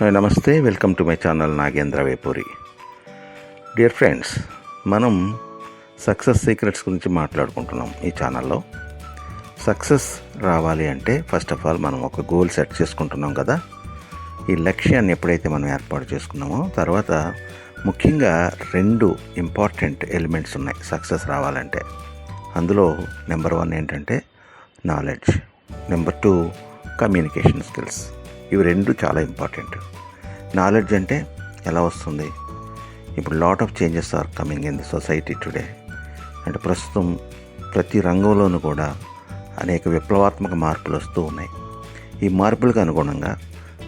Hi నమస్తే. Welcome to my channel Nagendra Vepuri. Dear friends మనం success secrets గురించి మాట్లాడుకుంటున్నాం ఈ ఛానల్లో. సక్సెస్ రావాలి అంటే ఫస్ట్ ఆఫ్ ఆల్ మనం ఒక గోల్ సెట్ చేసుకుంటున్నాం కదా. ఈ లక్ష్యాన్ని ఎప్పుడైతే మనం ఏర్పాటు చేసుకున్నామో తర్వాత ముఖ్యంగా రెండు ఇంపార్టెంట్ ఎలిమెంట్స్ ఉన్నాయి సక్సెస్ రావాలంటే. అందులో నెంబర్ వన్ ఏంటంటే knowledge number two communication skills ఇవి రెండు చాలా ఇంపార్టెంట్ నాలెడ్జ్ అంటే ఎలా వస్తుంది? ఇప్పుడు lot of changes are coming in the society today అంటే ప్రస్తుతం ప్రతి రంగంలోనూ కూడా అనేక విప్లవాత్మక మార్పులు వస్తూ ఉన్నాయి. ఈ మార్పులకు అనుగుణంగా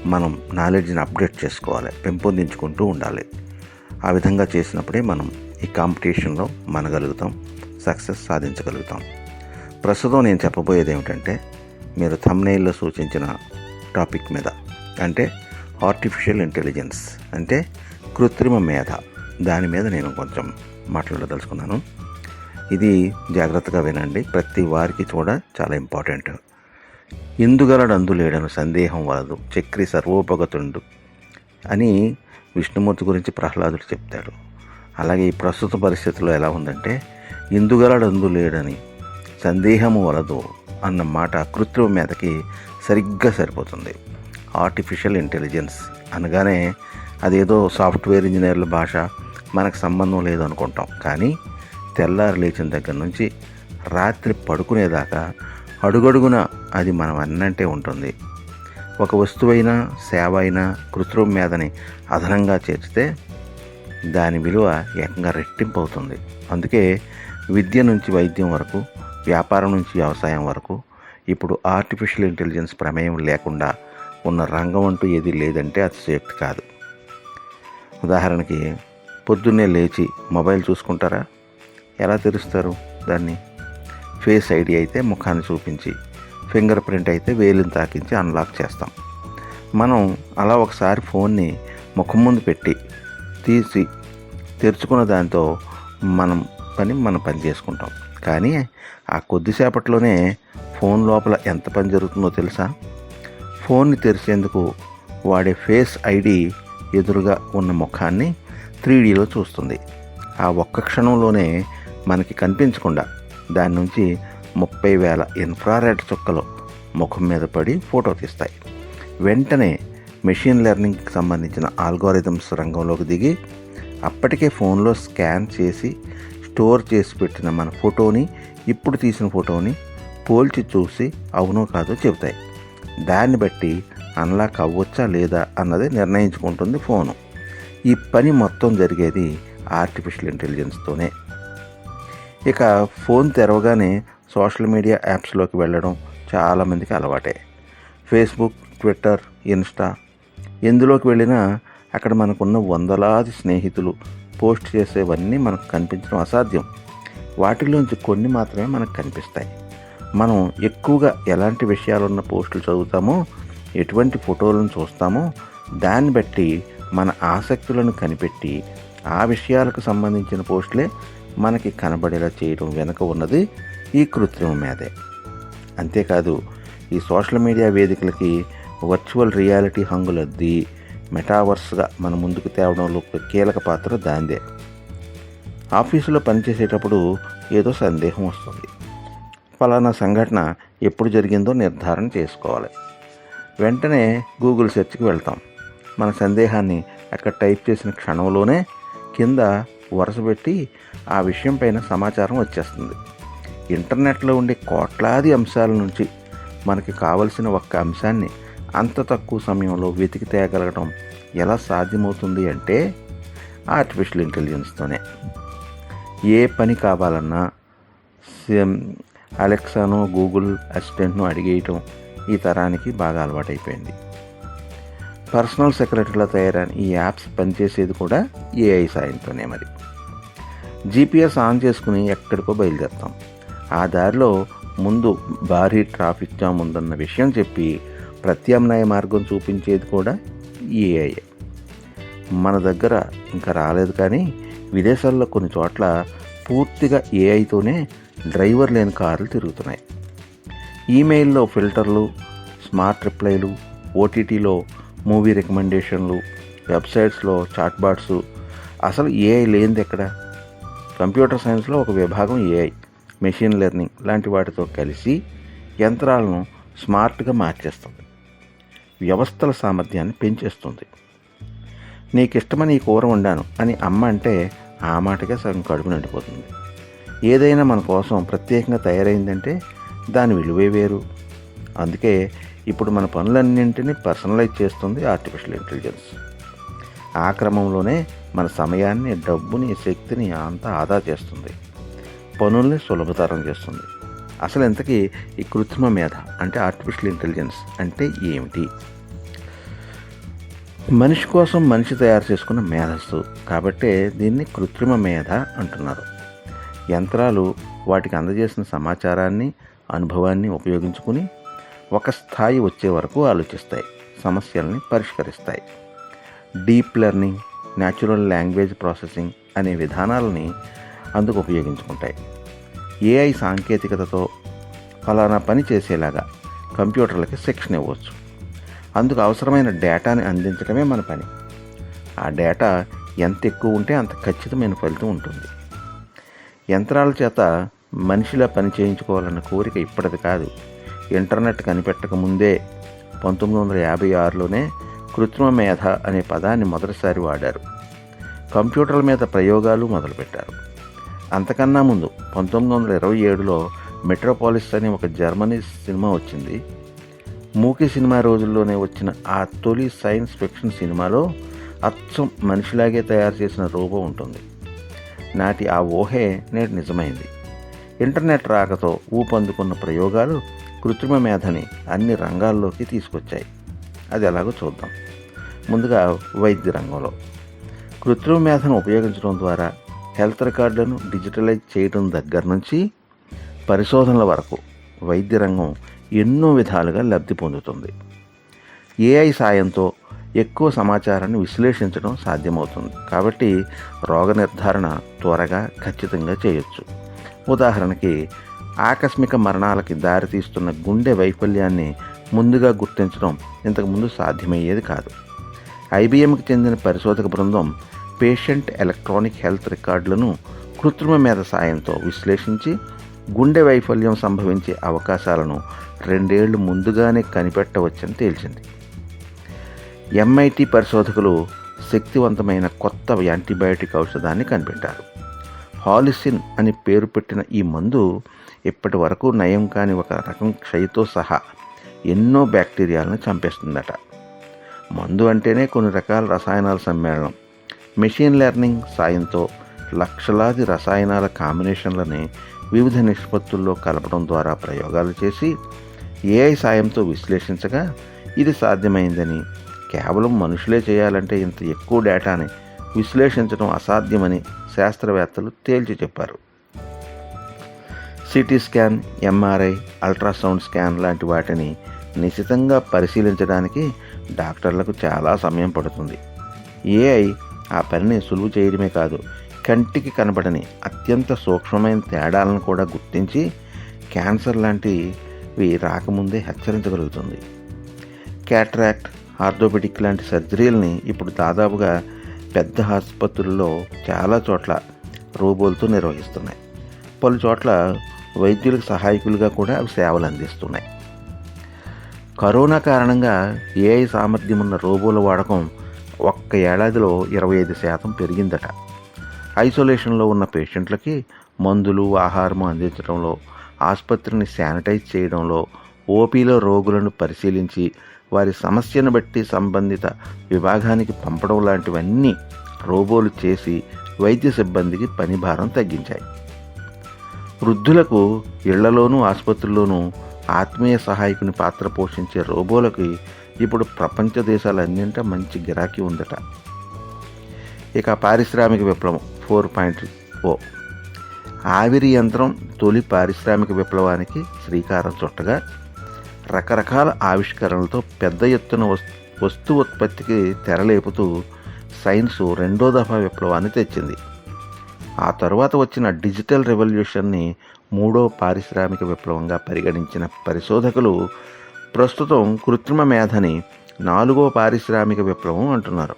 మనం నాలెడ్జ్ని అప్డేట్ చేసుకోవాలి పెంపొందించుకుంటూ ఉండాలి. ఆ విధంగా చేసినప్పుడే మనం ఈ కాంపిటీషన్లో మనగలుగుతాం సక్సెస్ సాధించగలుగుతాం. ప్రస్తుతం నేను చెప్పబోయేది ఏమిటంటే మీరు థంబ్నెయిల్లో సూచించిన టాపిక్ మీద. అంటే ఆర్టిఫిషియల్ ఇంటెలిజెన్స్ అంటే కృత్రిమ మేధ. దాని మీద నేను కొంచెం మాట్లాడదలుచుకున్నాను. ఇది జాగ్రత్తగా వినండి. ప్రతి వారికి కూడా చాలా ఇంపార్టెంట్ ఇందుగలడు అందులేడను సందేహం వలదు చక్రి సర్వోపగతుండు అని విష్ణుమూర్తి గురించి ప్రహ్లాదుడు చెప్తాడు. అలాగే ఈ ప్రస్తుత పరిస్థితుల్లో ఎలా ఉందంటే ఇందుగలడందు అందులేడని సందేహము వలదు అన్న మాట కృత్రిమ మీదకి సరిగ్గా సరిపోతుంది. ఆర్టిఫిషియల్ ఇంటెలిజెన్స్ అనగానే అదేదో సాఫ్ట్వేర్ ఇంజనీర్ల భాష మనకు సంబంధం లేదు అనుకుంటాం. కానీ తెల్లారి లేచిన దగ్గర నుంచి రాత్రి పడుకునేదాకా అడుగడుగున అది మనం అన్నంటే ఉంటుంది. ఒక వస్తువైనా సేవ అయినా కృత్రిమ మీదని అదనంగా చేర్చితే దాని విలువ ఏకంగా రెట్టింపు అవుతుంది అందుకే విద్య నుంచి వైద్యం వరకు వ్యాపారం నుంచి వ్యవసాయం వరకు ఇప్పుడు ఆర్టిఫిషియల్ ఇంటెలిజెన్స్ ప్రమేయం లేకుండా ఉన్న రంగం అంటూ ఏది లేదంటే అతిశయోక్తి కాదు. ఉదాహరణకి పొద్దున్నే లేచి మొబైల్ చూసుకుంటారా? ఎలా తెరుస్తారు దాన్ని? ఫేస్ ఐడి అయితే ముఖాన్ని చూపించి ఫింగర్ ప్రింట్ అయితే వేలిని తాకించి అన్లాక్ చేస్తాం. మనం అలా ఒకసారి ఫోన్ని ముఖం ముందు పెట్టి తీసి తెరుచుకున్న దాంతో మనం పని మనం పని చేసుకుంటాం. కానీ ఆ కొద్దిసేపట్లోనే ఫోన్ లోపల ఎంత పని జరుగుతుందో తెలుసా? ఫోన్ని తెరిచేందుకు వాడే ఫేస్ ఐడి ఎదురుగా ఉన్న ముఖాన్ని త్రీడీలో చూస్తుంది. ఆ ఒక్క క్షణంలోనే మనకి కనిపించకుండా దాని నుంచి ముప్పై వేల ఇన్ఫ్రారెడ్ చుక్కలు ముఖం మీద పడి ఫోటో తీస్తాయి. వెంటనే మెషిన్ లెర్నింగ్కి సంబంధించిన ఆల్గోరిథమ్స్ రంగంలోకి దిగి అప్పటికే ఫోన్లో స్కాన్ చేసి స్టోర్ చేసి పెట్టిన మన ఫోటోని ఇప్పుడు తీసిన ఫోటోని పోల్చి చూసి అవునో కాదో చెబుతాయి. దాన్ని బట్టి అన్లాక్ అవ్వచ్చా లేదా అన్నది నిర్ణయించుకుంటుంది ఫోను. ఈ పని మొత్తం జరిగేది ఆర్టిఫిషియల్ ఇంటెలిజెన్స్తోనే ఇక ఫోన్ తెరవగానే సోషల్ మీడియా యాప్స్లోకి వెళ్ళడం చాలామందికి అలవాటే. ఫేస్బుక్ ట్విట్టర్ ఇన్స్టా ఎందులోకి వెళ్ళినా అక్కడ మనకున్న వందలాది స్నేహితులు పోస్ట్ చేసేవన్నీ మనకు కనిపించడం అసాధ్యం. వాటిలోంచి కొన్ని మాత్రమే మనకు కనిపిస్తాయి. మనం ఎక్కువగా ఎలాంటి విషయాలున్న పోస్టులు చదువుతామో ఎటువంటి ఫోటోలను చూస్తామో దాన్ని బట్టి మన ఆసక్తులను కనిపెట్టి ఆ విషయాలకు సంబంధించిన పోస్టులే మనకి కనబడేలా చేయడం వెనుక ఉన్నది ఈ కృత్రిమ మేధే. అంతేకాదు ఈ సోషల్ మీడియా వేదికలకి వర్చువల్ రియాలిటీ హంగులద్ది మెటావర్స్గా మన ముందుకు తేవడంలో కీలక పాత్ర దాందే ఆఫీసులో పనిచేసేటప్పుడు ఏదో సందేహం వస్తుంది. ఫలానా సంఘటన ఎప్పుడు జరిగిందో నిర్ధారణ చేసుకోవాలి. వెంటనే గూగుల్ సెర్చ్కి వెళ్తాం. మన సందేహాన్ని అక్కడ టైప్ చేసిన క్షణంలోనే కింద వరుసపెట్టి ఆ విషయం పైన సమాచారం వచ్చేస్తుంది. ఇంటర్నెట్లో ఉండే కోట్లాది అంశాల నుంచి మనకి కావలసిన ఒక్క అంశాన్ని అంత తక్కువ సమయంలో వెతికి తేగలగడం ఎలా సాధ్యమవుతుంది అంటే ఆర్టిఫిషియల్ ఇంటెలిజెన్స్తోనే ఏ పని కావాలన్నా అలెక్సాను గూగుల్ అసిస్టెంట్ను అడిగేయటం ఈ తరానికి బాగా అలవాటైపోయింది. పర్సనల్ సెక్రటరీలో తయారైన ఈ యాప్స్ పనిచేసేది కూడా ఏఐ సాయంతోనే మరి. జీపీఎస్ ఆన్ చేసుకుని ఎక్కడికో బయలుదేరుతాం. ఆ దారిలో ముందు భారీ ట్రాఫిక్ జామ్ ఉందన్న విషయం చెప్పి ప్రత్యామ్నాయ మార్గం చూపించేది కూడా ఏఐ మన దగ్గర ఇంకా రాలేదు కానీ విదేశాల్లో కొన్ని చోట్ల పూర్తిగా ఏఐతోనే డ్రైవర్ లేని కార్లు తిరుగుతున్నాయి. ఈమెయిల్లో ఫిల్టర్లు స్మార్ట్ రిప్లైలు ఓటీటీలో మూవీ రికమెండేషన్లు వెబ్సైట్స్లో చాట్బాట్స్. అసలు ఏఐ లేనిది ఎక్కడ? కంప్యూటర్ సైన్స్లో ఒక విభాగం ఏఐ మెషిన్ లెర్నింగ్ లాంటి వాటితో కలిసి యంత్రాలను స్మార్ట్గా మార్చేస్తుంది. వ్యవస్థల సామర్థ్యాన్ని పెంచేస్తుంది. నీకు ఇష్టమని ఈ కూర వండాను అని అమ్మ అంటే ఆ మాటకే సగం కడుపు నిండిపోతుంది. ఏదైనా మన కోసం ప్రత్యేకంగా తయారైందంటే దాని విలువే వేరు. అందుకే ఇప్పుడు మన పనులన్నింటినీ పర్సనలైజ్ చేస్తుంది ఆర్టిఫిషియల్ ఇంటెలిజెన్స్. ఆ క్రమంలోనే మన సమయాన్ని డబ్బుని శక్తిని అంతా ఆదా చేస్తుంది. పనుల్ని సులభతరం చేస్తుంది. అసలు ఇంతకీ ఈ కృత్రిమ మేధ అంటే ఆర్టిఫిషియల్ ఇంటెలిజెన్స్ అంటే ఏమిటి? మనిషి కోసం మనిషి తయారు చేసుకున్న మేధస్సు కాబట్టే దీన్ని కృత్రిమ మేధ అంటున్నారు. యంత్రాలు వాటికి అందజేసిన సమాచారాన్ని అనుభవాన్ని ఉపయోగించుకుని ఒక స్థాయి వచ్చే వరకు ఆలోచిస్తాయి సమస్యల్ని పరిష్కరిస్తాయి. Deep learning natural language processing అనే విధానాలని అందుకు ఉపయోగించుకుంటాయి. ఏఐ సాంకేతికతతో ఫలానా పని చేసేలాగా కంప్యూటర్లకి శిక్షణ ఇవ్వచ్చు. అందుకు అవసరమైన డేటాని అందించడమే మన పని. ఆ డేటా ఎంత ఎక్కువ ఉంటే అంత ఖచ్చితమైన ఫలితం ఉంటుంది. యంత్రాల చేత మనిషిలా పని చేయించుకోవాలన్న కోరిక ఇప్పటిది కాదు. ఇంటర్నెట్ కనిపెట్టక ముందే పంతొమ్మిది వందల యాభై ఆరులోనే కృత్రిమ మేధ అనే పదాన్ని మొదటిసారి వాడారు. కంప్యూటర్ల మీద ప్రయోగాలు మొదలుపెట్టారు. అంతకన్నా ముందు పంతొమ్మిది వందల ఇరవై ఏడులో మెట్రోపాలిస్ అనే ఒక జర్మనీ సినిమా వచ్చింది. మూకీ సినిమా రోజుల్లోనే వచ్చిన ఆ తొలి సైన్స్ ఫిక్షన్ సినిమాలో అచ్చం మనిషిలాగే తయారు చేసిన రోబో ఉంటుంది. నాటి ఆ ఊహే నేటి నిజమైంది. ఇంటర్నెట్ రాకతో ఊపందుకున్న ప్రయోగాలు కృత్రిమ మేధని అన్ని రంగాల్లోకి తీసుకొచ్చాయి. అది ఎలాగో చూద్దాం. ముందుగా వైద్య రంగంలో. కృత్రిమ మేధను ఉపయోగించడం ద్వారా హెల్త్ రికార్డులను డిజిటలైజ్ చేయడం దగ్గర నుంచి పరిశోధనల వరకు వైద్య రంగం ఎన్నో విధాలుగా లబ్ధి పొందుతుంది. ఏఐ సాయంతో ఎక్కువ సమాచారాన్ని విశ్లేషించడం సాధ్యమవుతుంది. కాబట్టి రోగ నిర్ధారణ త్వరగా ఖచ్చితంగా చేయొచ్చు. ఉదాహరణకి ఆకస్మిక మరణాలకి దారితీస్తున్న గుండె వైఫల్యాన్ని ముందుగా గుర్తించడం ఇంతకుముందు సాధ్యమయ్యేది కాదు. ఐబీఎంకి చెందిన పరిశోధక బృందం పేషెంట్ ఎలక్ట్రానిక్ హెల్త్ రికార్డులను కృత్రిమ మేధ సాయంతో విశ్లేషించి గుండె వైఫల్యం సంభవించే అవకాశాలను రెండేళ్ళు ముందుగానే కనిపెట్టవచ్చని తేల్చింది. ఎంఐటి పరిశోధకులు శక్తివంతమైన కొత్త యాంటీబయాటిక్ ఔషధాన్ని కనిపెట్టారు. హాలిసిన్ అని పేరు పెట్టిన ఈ మందు ఇప్పటి వరకు నయం కాని ఒక రకం క్షయతో సహా ఎన్నో బ్యాక్టీరియాలను చంపేస్తుందట. మందు అంటేనే కొన్ని రకాల రసాయనాల సమ్మేళనం. మెషిన్ లెర్నింగ్ సాయంతో లక్షలాది రసాయనాల కాంబినేషన్లని వివిధ నిష్పత్తుల్లో కలపడం ద్వారా ప్రయోగాలు చేసి ఏఐ సాయంతో విశ్లేషించగా ఇది సాధ్యమైందని కేవలం మనుషులే చేయాలంటే ఇంత ఎక్కువ డేటాని విశ్లేషించడం అసాధ్యమని శాస్త్రవేత్తలు తేల్చి చెప్పారు. CT scan MRI ultrasound scan లాంటి వాటిని నిశితంగా పరిశీలించడానికి డాక్టర్లకు చాలా సమయం పడుతుంది. ఏఐ ఆ పనిని సులువు చేయడమే కాదు కంటికి కనబడని అత్యంత సూక్ష్మమైన తేడాలను కూడా గుర్తించి క్యాన్సర్ లాంటివి రాకముందే హెచ్చరించగలుగుతుంది. క్యాట్రాక్ట్ ఆర్థోపెడిక్ లాంటి సర్జరీలని ఇప్పుడు దాదాపుగా పెద్ద ఆసుపత్రుల్లో చాలా చోట్ల రోబోలతో నిర్వహిస్తున్నాయి. పలు చోట్ల వైద్యులకు సహాయకులుగా కూడా అవి సేవలు అందిస్తున్నాయి. కరోనా కారణంగా ఏఐ సామర్థ్యం ఉన్న రోబోల వాడకం ఒక్క ఏడాదిలో ఇరవై ఐదు శాతం పెరిగిందట. ఐసోలేషన్లో ఉన్న పేషెంట్లకి మందులు ఆహారం అందించడంలో ఆసుపత్రిని శానిటైజ్ చేయడంలో ఓపీలో రోగులను పరిశీలించి వారి సమస్యను బట్టి సంబంధిత విభాగానికి పంపడం లాంటివన్నీ రోబోలు చేసి వైద్య సిబ్బందికి పని భారం తగ్గించాయి. వృద్ధులకు ఇళ్ళలోనూ ఆసుపత్రుల్లోనూ ఆత్మీయ సహాయకుని పాత్ర పోషించే రోబోలకి ఇప్పుడు ప్రపంచ దేశాలన్నింటా మంచి గిరాకీ ఉందట. ఇక పారిశ్రామిక విప్లవం ఫోర్ పాయింట్ ఓ. ఆవిరి యంత్రం తొలి పారిశ్రామిక విప్లవానికి శ్రీకారం చుట్టగా రకరకాల ఆవిష్కరణలతో పెద్ద ఎత్తున వస్తు ఉత్పత్తికి తెరలేపుతూ సైన్స్ రెండో దఫా విప్లవాన్ని తెచ్చింది. ఆ తరువాత వచ్చిన డిజిటల్ రెవల్యూషన్ని మూడో పారిశ్రామిక విప్లవంగా పరిగణించిన పరిశోధకులు ప్రస్తుతం కృత్రిమ మేధని నాలుగో పారిశ్రామిక విప్లవం అంటున్నారు.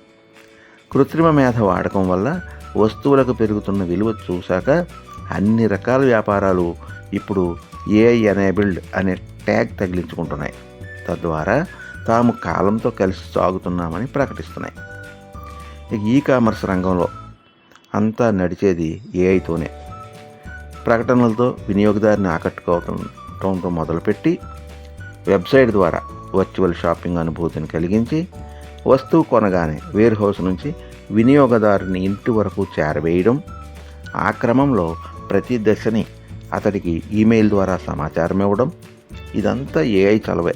కృత్రిమ మేధ వాడకం వల్ల వస్తువులకు పెరుగుతున్న విలువ చూశాక అన్ని రకాల వ్యాపారాలు ఇప్పుడు ఏఐ ఎనేబిల్డ్ అనే ట్యాగ్ తగిలించుకుంటున్నాయి. తద్వారా తాము కాలంతో కలిసి సాగుతున్నామని ప్రకటిస్తున్నాయి. ఇక ఈ కామర్స్ రంగంలో అంతా నడిచేది ఏఐతోనే. ప్రకటనలతో వినియోగదారుని ఆకట్టుకోవటంతో మొదలుపెట్టి వెబ్సైట్ ద్వారా వర్చువల్ షాపింగ్ అనుభూతిని కలిగించి వస్తువు కొనగానే వేర్ హౌస్ నుంచి వినియోగదారుని ఇంటి వరకు చేరవేయడం ఆ క్రమంలో ప్రతి దశని అతడికి ఈమెయిల్ ద్వారా సమాచారం ఇవ్వడం ఇదంతా ఏఐ చలవే.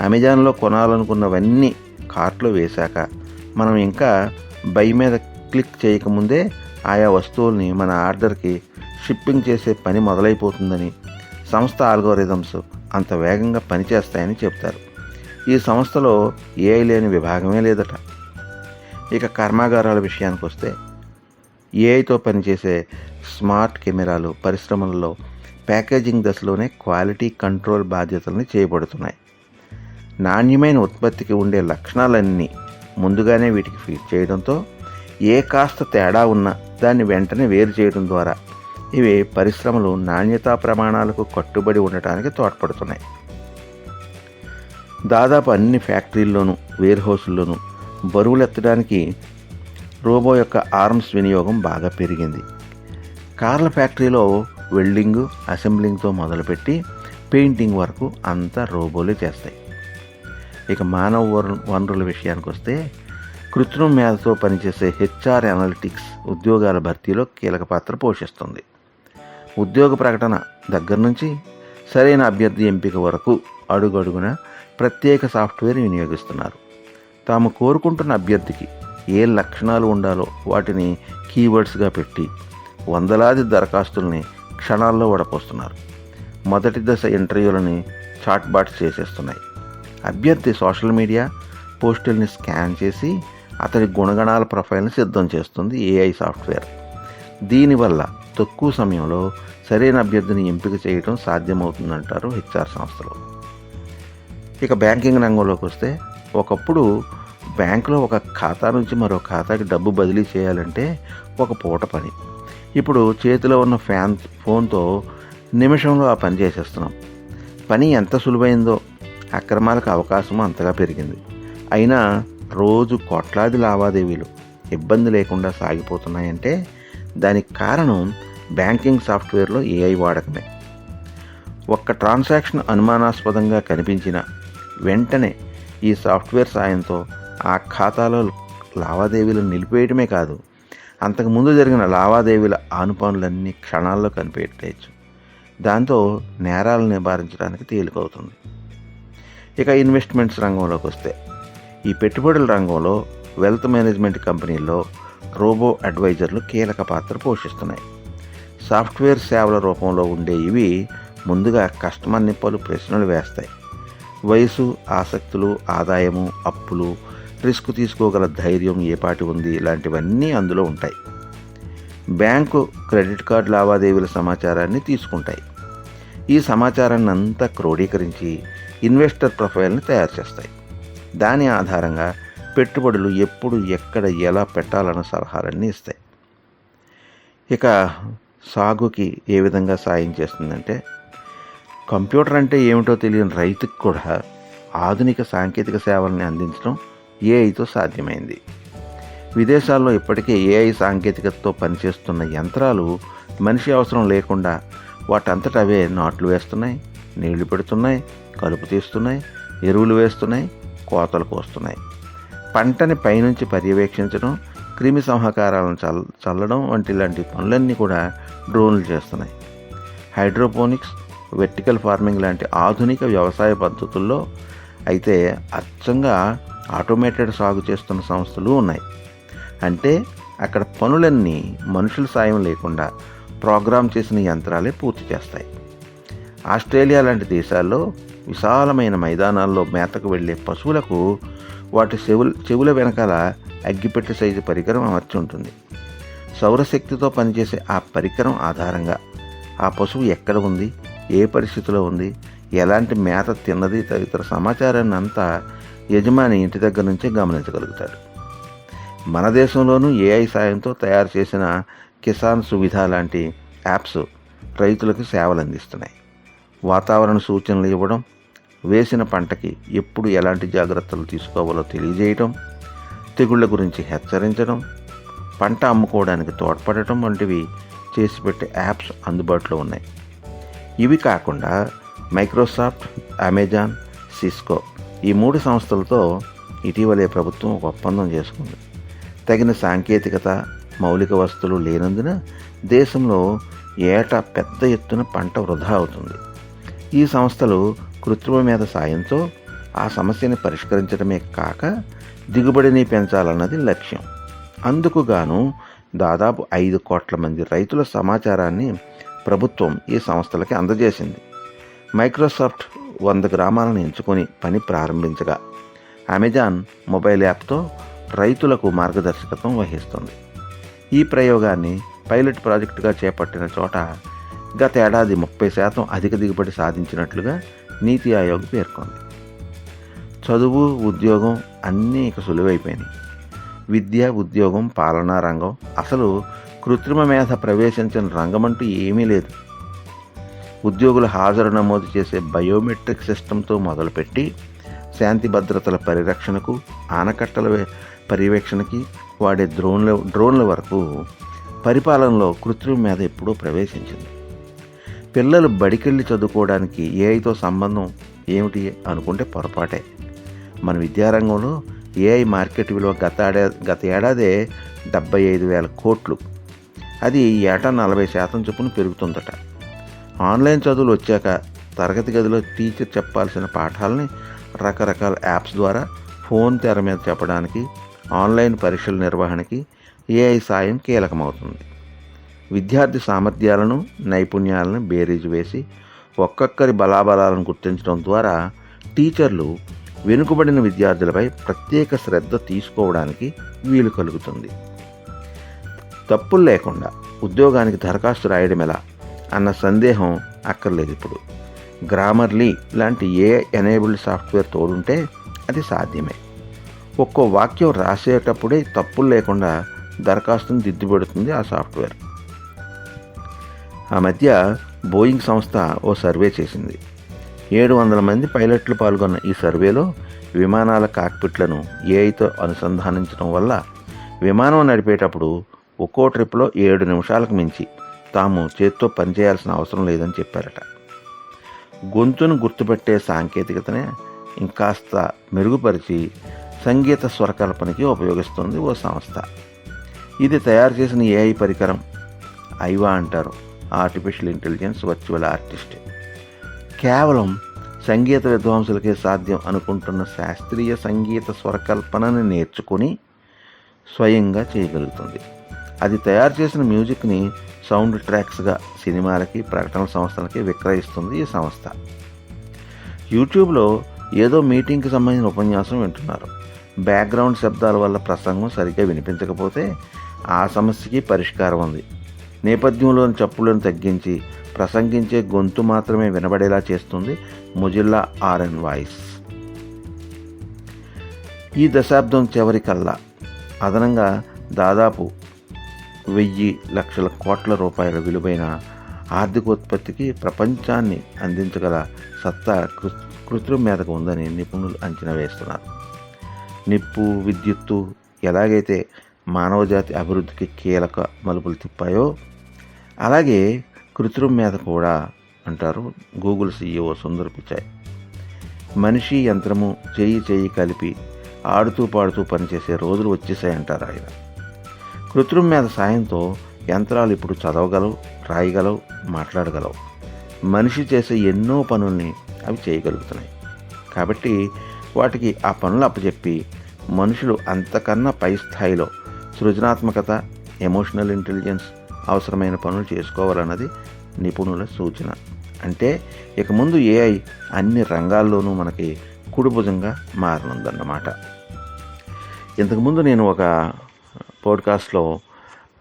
అమెజాన్లో కొనాలనుకున్నవన్నీ కార్ట్లో వేశాక మనం ఇంకా బై మీద క్లిక్ చేయకముందే ఆయా వస్తువుల్ని మన ఆర్డర్కి షిప్పింగ్ చేసే పని మొదలైపోతుందని సంస్థ ఆల్గోరిథమ్స్ అంత వేగంగా పనిచేస్తాయని చెప్తారు. ఈ సంస్థలో ఏఐ లేని విభాగమే లేదట. ఇక కర్మాగారాల విషయానికి వస్తే ఏఐతో పనిచేసే స్మార్ట్ కెమెరాలు పరిశ్రమలలో ప్యాకేజింగ్ దశలోనే క్వాలిటీ కంట్రోల్ బాధ్యతల్ని చేయబడుతున్నాయి నాణ్యమైన ఉత్పత్తికి ఉండే లక్షణాలన్నీ ముందుగానే వీటికి ఫీడ్ చేయడంతో ఏ కాస్త తేడా ఉన్నా దాన్ని వెంటనే వేరు చేయడం ద్వారా ఇవి పరిశ్రమలు నాణ్యతా ప్రమాణాలకు కట్టుబడి ఉండటానికి తోడ్పడుతున్నాయి. దాదాపు అన్ని ఫ్యాక్టరీల్లోనూ వేర్హౌస్ల్లోనూ బరువులు ఎత్తడానికి రోబో యొక్క ఆర్మ్స్ వినియోగం బాగా పెరిగింది. కార్ల ఫ్యాక్టరీలో వెల్డింగ్ అసెంబ్లింగ్తో మొదలుపెట్టి పెయింటింగ్ వరకు అంతా రోబోలే చేస్తాయి. ఇక మానవ వనరుల విషయానికి వస్తే కృత్రిమ మేధతో పనిచేసే హెచ్ఆర్ అనలిటిక్స్ ఉద్యోగాల భర్తీలో కీలక పాత్ర పోషిస్తుంది. ఉద్యోగ ప్రకటన దగ్గర నుంచి సరైన అభ్యర్థి ఎంపిక వరకు అడుగడుగున ప్రత్యేక సాఫ్ట్వేర్ వినియోగిస్తున్నారు. తాము కోరుకుంటున్న అభ్యర్థికి ఏ లక్షణాలు ఉండాలో వాటిని కీవర్డ్స్గా పెట్టి వందలాది దరఖాస్తుల్ని క్షణాల్లో వడపోస్తున్నారు. మొదటి దశ ఇంటర్వ్యూలని చాట్బాట్స్ చేసేస్తున్నాయి. అభ్యర్థి సోషల్ మీడియా పోస్టుల్ని స్కాన్ చేసి అతడి గుణగణాల ప్రొఫైల్ని సిద్ధం చేస్తుంది ఏఐ సాఫ్ట్వేర్. దీనివల్ల తక్కువ సమయంలో సరైన అభ్యర్థిని ఎంపిక చేయడం సాధ్యమవుతుందంటారు హెచ్ఆర్ సంస్థలు. ఇక బ్యాంకింగ్ రంగంలోకి వస్తే ఒకప్పుడు బ్యాంకులో ఒక ఖాతా నుంచి మరో ఖాతాకి డబ్బు బదిలీ చేయాలంటే ఒక పూట పని. ఇప్పుడు చేతిలో ఉన్న ఫ్యాన్ ఫోన్తో నిమిషంలో ఆ పని చేసేస్తున్నాం. పని ఎంత సులువైందో అక్రమాలకు అవకాశం అంతగా పెరిగింది. అయినా రోజు కోట్లాది లావాదేవీలు ఇబ్బంది లేకుండా సాగిపోతున్నాయంటే దానికి కారణం బ్యాంకింగ్ సాఫ్ట్వేర్లో ఏఐ వాడకమే. ఒక్క ట్రాన్సాక్షన్ అనుమానాస్పదంగా కనిపించిన వెంటనే ఈ సాఫ్ట్వేర్ సాయంతో ఆ ఖాతాలో లావాదేవీలను నిలిపేయడమే కాదు అంతకుముందు జరిగిన లావాదేవీల ఆనుపానులన్నీ క్షణాల్లో కనిపెట్టేయచ్చు. దాంతో నేరాలను నివారించడానికి తేలికవుతుంది. ఇక ఇన్వెస్ట్మెంట్స్ రంగంలోకి వస్తే ఈ పెట్టుబడుల రంగంలో వెల్త్ మేనేజ్మెంట్ కంపెనీల్లో రోబో అడ్వైజర్లు కీలక పాత్ర పోషిస్తున్నాయి. సాఫ్ట్వేర్ సేవల రూపంలో ఉండే ఇవి ముందుగా కస్టమర్ని పలు ప్రశ్నలు వేస్తాయి. వయసు ఆసక్తులు ఆదాయము అప్పులు రిస్క్ తీసుకోగల ధైర్యం ఏపాటి ఉంది ఇలాంటివన్నీ అందులో ఉంటాయి. బ్యాంకు క్రెడిట్ కార్డు లావాదేవీల సమాచారాన్ని తీసుకుంటాయి. ఈ సమాచారాన్ని అంతా క్రోడీకరించి ఇన్వెస్టర్ ప్రొఫైల్ని తయారు చేస్తాయి. దాని ఆధారంగా పెట్టుబడులు ఎప్పుడు ఎక్కడ ఎలా పెట్టాలన్న సలహాలన్నీ ఇస్తాయి. ఇక సాగుకి ఏ విధంగా సాయం చేస్తుందంటే కంప్యూటర్ అంటే ఏమిటో తెలియని రైతుకు కూడా ఆధునిక సాంకేతిక సేవల్ని అందించడం ఏఐతో సాధ్యమైంది. విదేశాల్లో ఇప్పటికే ఏఐ సాంకేతికతతో పనిచేస్తున్న యంత్రాలు మనిషి అవసరం లేకుండా వాటంతట అవే నాట్లు వేస్తున్నాయి నీళ్ళు పెడుతున్నాయి కలుపు తీస్తున్నాయి ఎరువులు వేస్తున్నాయి కోతలు కోస్తున్నాయి. పంటని పైనుంచి పర్యవేక్షించడం క్రిమి సంహకారాలను చల్ చల్లడం వంటి లాంటి పనులన్నీ కూడా డ్రోన్లు చేస్తున్నాయి. హైడ్రోపోనిక్స్ వెర్టికల్ ఫార్మింగ్ లాంటి ఆధునిక వ్యవసాయ పద్ధతుల్లో అయితే అచ్చంగా ఆటోమేటెడ్ సాగు చేస్తున్న సంస్థలు ఉన్నాయి. అంటే అక్కడ పనులన్నీ మనుషుల సాయం లేకుండా ప్రోగ్రామ్ చేసిన యంత్రాలే పూర్తి చేస్తాయి. ఆస్ట్రేలియా లాంటి దేశాల్లో విశాలమైన మైదానాల్లో మేతకు వెళ్ళే పశువులకు వాటి చెవుల చెవుల వెనకాల అగ్గిపెట్టె సైజు పరికరం అమర్చి ఉంటుంది. సౌరశక్తితో పనిచేసే ఆ పరికరం ఆధారంగా ఆ పశువు ఎక్కడ ఉంది ఏ పరిస్థితిలో ఉంది ఎలాంటి మేత తిన్నది తదితర సమాచారాన్ని అంతా యజమాని ఇంటి దగ్గర నుంచే గమనించగలుగుతాడు. మన దేశంలోనూ ఏఐ సాయంతో తయారు చేసిన కిసాన్ సువిధ లాంటి యాప్స్ రైతులకు సేవలు అందిస్తున్నాయి వాతావరణ సూచనలు ఇవ్వడం వేసిన పంటకి ఎప్పుడు ఎలాంటి జాగ్రత్తలు తీసుకోవాలో తెలియజేయటం తెగుళ్ళ గురించి హెచ్చరించడం పంట అమ్ముకోవడానికి తోడ్పడటం వంటివి చేసి పెట్టే యాప్స్ అందుబాటులో ఉన్నాయి. ఇవి కాకుండా మైక్రోసాఫ్ట్ అమెజాన్ సిస్కో ఈ మూడు సంస్థలతో ఇటీవలే ప్రభుత్వం ఒక ఒప్పందం చేసుకుంది. తగిన సాంకేతికత మౌలిక వస్తువులు లేనందున దేశంలో ఏటా పెద్ద ఎత్తున పంట వృధా అవుతుంది. ఈ సంస్థలు కృత్రిమ మీద సాయంతో ఆ సమస్యని పరిష్కరించడమే కాక దిగుబడిని పెంచాలన్నది లక్ష్యం. అందుకు గాను దాదాపు ఐదు కోట్ల మంది రైతుల సమాచారాన్ని ప్రభుత్వం ఈ సంస్థలకి అందజేసింది. మైక్రోసాఫ్ట్ వంద గ్రామాలను ఎంచుకొని పని ప్రారంభించగా అమెజాన్ మొబైల్ యాప్తో రైతులకు మార్గదర్శకత్వం వహిస్తుంది. ఈ ప్రయోగాన్ని పైలట్ ప్రాజెక్టుగా చేపట్టిన చోట గత ఏడాది ముప్పై శాతం అధిక దిగుబడి సాధించినట్లుగా నీతి ఆయోగ్ పేర్కొంది. చదువు ఉద్యోగం అన్నీ ఇక సులువైపోయినాయి. విద్య ఉద్యోగం పాలనా రంగం అసలు కృత్రిమ మేధ ప్రవేశించిన రంగమంటూ ఏమీ లేదు. ఉద్యోగుల హాజరు నమోదు చేసే బయోమెట్రిక్ సిస్టంతో మొదలుపెట్టి శాంతి భద్రతల పరిరక్షణకు ఆనకట్టల పర్యవేక్షణకి వాడే డ్రోన్ల డ్రోన్ల వరకు పరిపాలనలో కృత్రిమ మేధ ఎప్పుడూ ప్రవేశించింది. పిల్లలు బడికెళ్ళి చదువుకోవడానికి ఏఐతో సంబంధం ఏమిటి అనుకుంటే పొరపాటే. మన విద్యారంగంలో ఏఐ మార్కెట్ విలువ గత గత ఏడాదే డెబ్బై ఐదు వేల కోట్లు. అది ఏటా నలభై శాతం చొప్పున పెరుగుతుందట. ఆన్లైన్ చదువులు వచ్చాక తరగతి గదిలో టీచర్ చెప్పాల్సిన పాఠాలని రకరకాల యాప్స్ ద్వారా ఫోన్ తెర మీద చెప్పడానికి ఆన్లైన్ పరీక్షల నిర్వహణకి ఏఐ సాయం కీలకమవుతుంది. విద్యార్థి సామర్థ్యాలను నైపుణ్యాలను బేరీజు వేసి ఒక్కొక్కరి బలాబలాలను గుర్తించడం ద్వారా టీచర్లు వెనుకబడిన విద్యార్థులపై ప్రత్యేక శ్రద్ధ తీసుకోవడానికి వీలు కలుగుతుంది. తప్పులు లేకుండా ఉద్యోగానికి దరఖాస్తు రాయడం ఎలా? అన్న సందేహం అక్కర్లేదు ఇప్పుడు. గ్రామర్లీ లాంటి ఏ ఎనేబుల్డ్ సాఫ్ట్వేర్ తోడుంటే అది సాధ్యమే. ఒక్కో వాక్యం రాసేటప్పుడే తప్పులు లేకుండా దరఖాస్తును దిద్దుపెడుతుంది ఆ సాఫ్ట్వేర్. ఆ మధ్య బోయింగ్ సంస్థ ఓ సర్వే చేసింది. ఏడు వందల మంది పైలట్లు పాల్గొన్న ఈ సర్వేలో విమానాల కాక్పిట్లను ఏఐతో అనుసంధానించడం వల్ల విమానం నడిపేటప్పుడు ఒక్కో ట్రిప్లో ఏడు నిమిషాలకు మించి తాము చేత్తో పనిచేయాల్సిన అవసరం లేదని చెప్పారట. గొంతును గుర్తుపెట్టే సాంకేతికతనే ఇంకాస్త మెరుగుపరిచి సంగీత స్వరకల్పనకి ఉపయోగిస్తుంది ఓ సంస్థ. ఇది తయారు చేసిన ఏఐ పరికరం ఐవా అంటారు. Artificial intelligence virtual artist. కేవలం సంగీత విద్వాంసులకే సాధ్యం అనుకుంటున్న శాస్త్రీయ సంగీత స్వరకల్పనని నేర్చుకొని స్వయంగా చేయగలుగుతుంది. అది తయారు చేసిన మ్యూజిక్ని సౌండ్ ట్రాక్స్గా సినిమాలకి ప్రకటన సంస్థలకి విక్రయిస్తుంది ఈ సంస్థ. యూట్యూబ్లో ఏదో మీటింగ్కి సంబంధించిన ఉపన్యాసం వింటున్నారు. బ్యాక్గ్రౌండ్ శబ్దాల వల్ల ప్రసంగం సరిగ్గా వినిపించకపోతే ఆ సమస్యకి పరిష్కారం ఉంది. నేపథ్యంలోని చప్పులను తగ్గించి ప్రసంగించే గొంతు మాత్రమే వినబడేలా చేస్తుంది మొజిల్లా ఆర్ఎన్ వాయిస్. ఈ దశాబ్దం చివరికల్లా అదనంగా దాదాపు వెయ్యి లక్షల కోట్ల రూపాయల విలువైన ఆర్థికోత్పత్తికి ప్రపంచాన్ని అందించగల సత్తా కృ కృత్రిమ మీదకు ఉందని నిపుణులు అంచనా వేస్తున్నారు. నిప్పు విద్యుత్తు ఎలాగైతే మానవజాతి అభివృద్ధికి కీలక మలుపులు తిప్పాయో అలాగే కృత్రిమ మీద కూడా అంటారు గూగుల్ సీఈఓ సుందర్ పిచాయ్ మనిషి యంత్రము చేయి చేయి కలిపి ఆడుతూ పాడుతూ పనిచేసే రోజులు వచ్చేసాయంటారు ఆయన. కృత్రిమ మీద సాయంతో యంత్రాలు ఇప్పుడు చదవగలవు రాయగలవు మాట్లాడగలవు. మనిషి చేసే ఎన్నో పనుల్ని అవి చేయగలుగుతున్నాయి. కాబట్టి వాటికి ఆ పనులు అప్పచెప్పి మనుషులు అంతకన్నా పై స్థాయిలో సృజనాత్మకత ఎమోషనల్ ఇంటెలిజెన్స్ అవసరమైన పనులు చేసుకోవాలన్నది నిపుణుల సూచన. అంటే ఇక ముందు ఏఐ అన్ని రంగాల్లోనూ మనకి కుడిభుజంగా మారనుందన్నమాట. ఇంతకుముందు నేను ఒక పోడ్కాస్ట్లో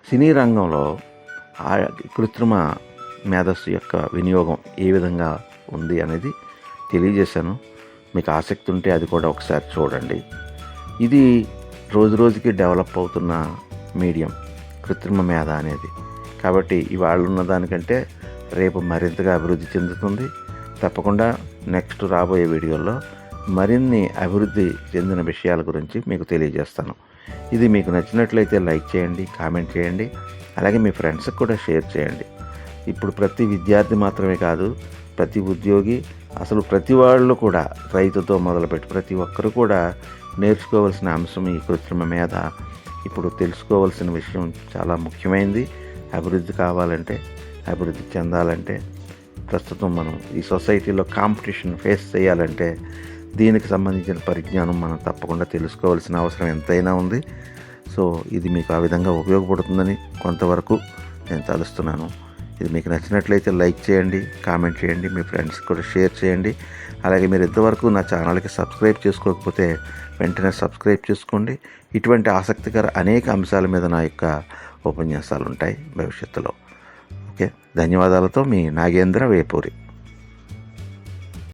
సినీ రంగంలో ఆ కృత్రిమ మేధస్సు యొక్క వినియోగం ఏ విధంగా ఉంది అనేది తెలియజేశాను. మీకు ఆసక్తి ఉంటే అది కూడా ఒకసారి చూడండి. ఇది రోజు రోజుకి డెవలప్ అవుతున్న మీడియం కృత్రిమ మేధ అనేది. కాబట్టి ఇవాళ ఉన్న దానికంటే రేపు మరింతగా అభివృద్ధి చెందుతుంది. తప్పకుండా నెక్స్ట్ రాబోయే వీడియోలో మరిన్ని అభివృద్ధి చెందిన విషయాల గురించి మీకు తెలియజేస్తాను. ఇది మీకు నచ్చినట్లయితే లైక్ చేయండి కామెంట్ చేయండి అలాగే మీ ఫ్రెండ్స్కి కూడా షేర్ చేయండి. ఇప్పుడు ప్రతి విద్యార్థి మాత్రమే కాదు ప్రతి ఉద్యోగి అసలు ప్రతి వాళ్ళు కూడా రైతుతో మొదలుపెట్టి ప్రతి ఒక్కరు కూడా నేర్చుకోవాల్సిన అంశం ఈ కృత్రిమ మీద ఇప్పుడు తెలుసుకోవాల్సిన విషయం చాలా ముఖ్యమైనది అభివృద్ధి కావాలంటే అభివృద్ధి చెందాలంటే ప్రస్తుతం మనం ఈ సొసైటీలో కాంపిటీషన్ ఫేస్ చేయాలంటే దీనికి సంబంధించిన పరిజ్ఞానం మనం తప్పకుండా తెలుసుకోవాల్సిన అవసరం ఎంతైనా ఉంది. సో ఇది మీకు ఆ విధంగా ఉపయోగపడుతుందని కొంతవరకు నేను తలుస్తున్నాను. ఇది మీకు నచ్చినట్లయితే లైక్ చేయండి కామెంట్ చేయండి మీ ఫ్రెండ్స్ కూడా షేర్ చేయండి. అలాగే మీరు ఇంతవరకు నా ఛానల్కి సబ్స్క్రైబ్ చేసుకోకపోతే వెంటనే సబ్స్క్రైబ్ చేసుకోండి. ఇటువంటి ఆసక్తికర అనేక అంశాల మీద నా యొక్క ఉపన్యాసాలు ఉంటాయి భవిష్యత్తులో. ఓకే? ధన్యవాదాలతో మీ నాగేంద్ర వేపూరి.